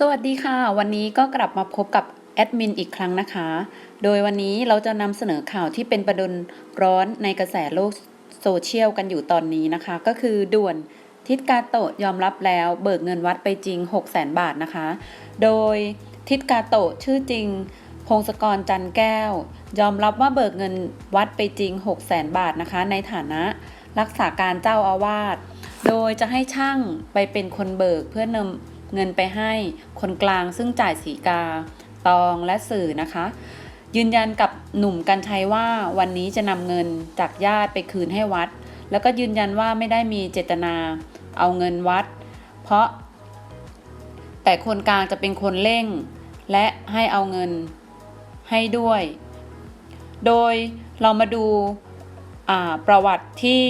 สวัสดีค่ะ วันนี้ก็กลับมาพบกับแอดมินอีกครั้งนะคะ โดยวันนี้เราจะนำเสนอข่าวที่เป็นประเด็นร้อนในกระแสโลกโซเชียลกันอยู่ตอนนี้นะคะ ก็คือด่วนทิศกาโตะยอมรับแล้วเบิกเงินวัดไปจริง 6 0 0 0 0 0บาทนะคะ โดยทิศกาโตะชื่อจริง พงศกรจันแก้ว ยอมรับว่าเบิกเงินวัดไปจริง 6 0 0 0 0 0บาทนะคะ ในฐานะรักษาการเจ้าอาวาส โดยจะให้ช่างไปเป็นคนเบิกเพื่อนำ เงินไปให้คนกลางซึ่งจ่ายสีกา ตองและสื่อนะคะ ยืนยันกับหนุ่มกัญชัยว่าวันนี้จะนำเงินจากญาติไปคืนให้วัด แล้วก็ยืนยันว่าไม่ได้มีเจตนา เอาเงินวัด เพราะ แต่คนกลางจะเป็นคนเร่ง และให้เอาเงินให้ด้วย โดยเรามาดูประวัติที่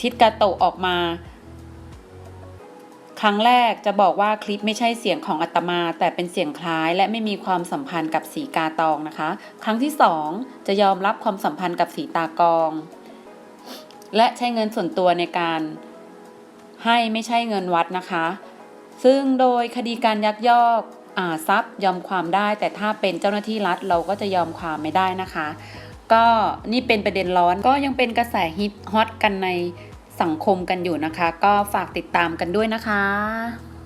ทิศกาโตะออกมา ครั้งแรกจะบอกว่าคลิปไม่ใช่เสียงของอาตมา แต่เป็นเสียงคล้าย และไม่มีความสัมพันธ์กับสีกาตองนะคะ ครั้งที่สองจะยอมรับความสัมพันธ์กับสีตากอง และใช้เงินส่วนตัวในการให้ไม่ใช่เงินวัดนะคะ ซึ่งโดยคดีการยักยอกอาทรัพย์ยอมความได้ แต่ถ้าเป็นเจ้าหน้าที่รัฐเราก็จะยอมความไม่ได้นะคะ ก็นี่เป็นประเด็นร้อนก็ยังเป็นกระแสฮิตฮอตกันใน สังคมกันอยู่นะคะ ก็ฝากติดตามกันด้วยนะคะ